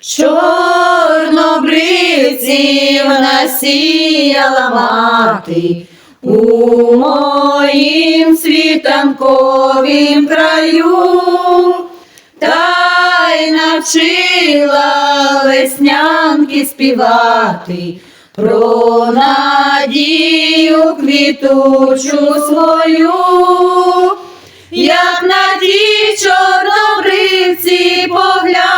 чорнобривців насіяла мати у моїм світанковім краю, та й навчила веснянки співати. Про надію квітучу свою, як на ті чорнобривці погляну,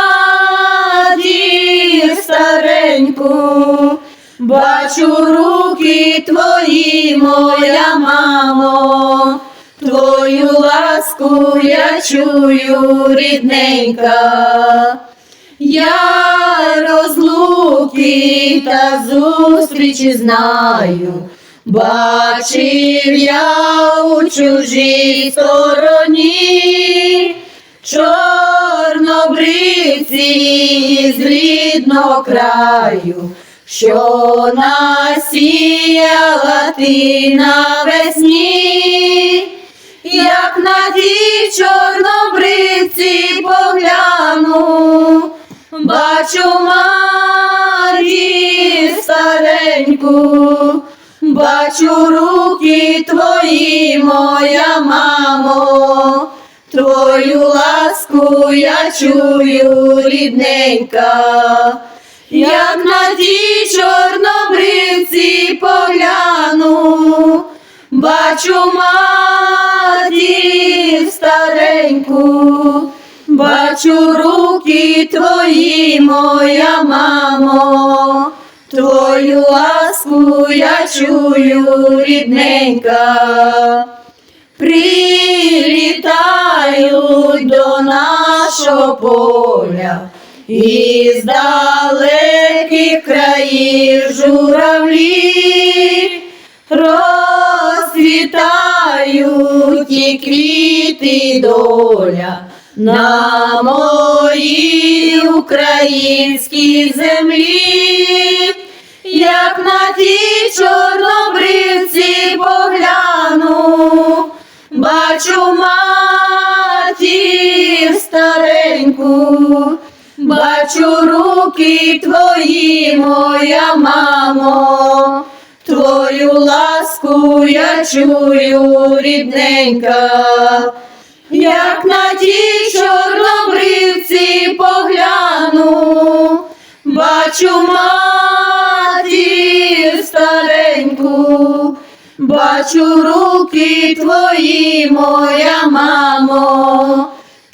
бачу руки твої, моя мамо, твою ласку я чую, рідненька. Я розлуки та зустрічі знаю. Бачив я у чужій стороні чорнобривці з рідного краю, що насіяла ти навесні, як на ті чорнобривці погляну, бачу матір стареньку. Бачу руки твої, моя мамо, твою ласку я чую, рідненька, як на ті чорнобривці погляну, бачу матір стареньку, бачу руки твої, моя мамо. Твою ласку я чую, рідненька, прилітають до нашого поля, із далеких країв журавлі розцвітають і квіти доля на моїй українській землі, як на ті чорнобривці погляну, бачу матір стареньку, бачу руки твої, моя мамо. Твою ласку я чую, рідненька, як на ті чорнобривці погляну, бачу матір стареньку, бачу руки твої, моя мамо,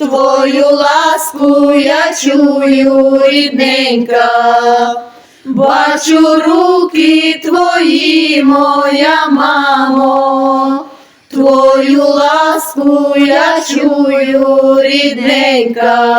твою ласку я чую, рідненька. Бачу руки твої, моя мамо, твою ласку я чую, рідненька.